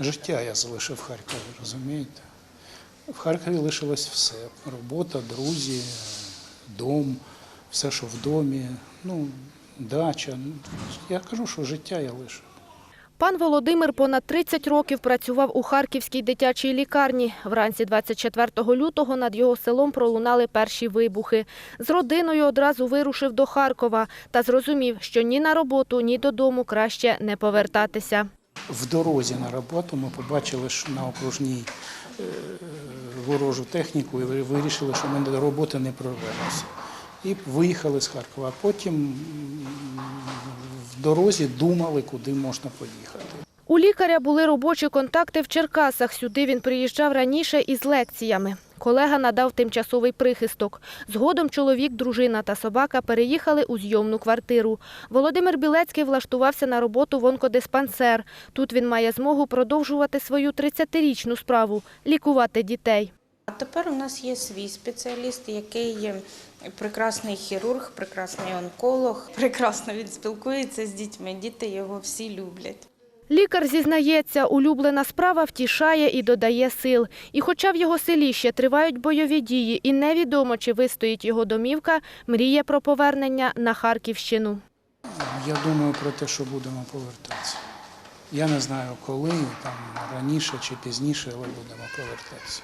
Життя я залишив в Харкові, розумієте? В Харкові лишилось все. Робота, друзі, дом, все, що в домі, ну, дача. Я кажу, що життя я лишив. Пан Володимир понад 30 років працював у Харківській дитячій лікарні. Вранці 24 лютого над його селом пролунали перші вибухи. З родиною одразу вирушив до Харкова та зрозумів, що ні на роботу, ні додому краще не повертатися. В дорозі на роботу ми побачили, що на окружній е, ворожу техніку і вирішили, що ми до роботи не прорвемося. І виїхали з Харкова. А потім в дорозі думали, куди можна поїхати. У лікаря були робочі контакти в Черкасах. Сюди він приїжджав раніше із лекціями. Колега надав тимчасовий прихисток. Згодом чоловік, дружина та собака переїхали у зйомну квартиру. Володимир Білецький влаштувався на роботу в онкодиспансер. Тут він має змогу продовжувати свою 30-річну справу – лікувати дітей. А тепер у нас є свій спеціаліст, який є прекрасний хірург, прекрасний онколог. Прекрасно він спілкується з дітьми. Діти його всі люблять. Лікар зізнається, улюблена справа втішає і додає сил. І хоча в його селі ще тривають бойові дії і невідомо, чи вистоїть його домівка, мріє про повернення на Харківщину. Я думаю про те, що будемо повертатися. Я не знаю коли, там раніше чи пізніше, але будемо повертатися.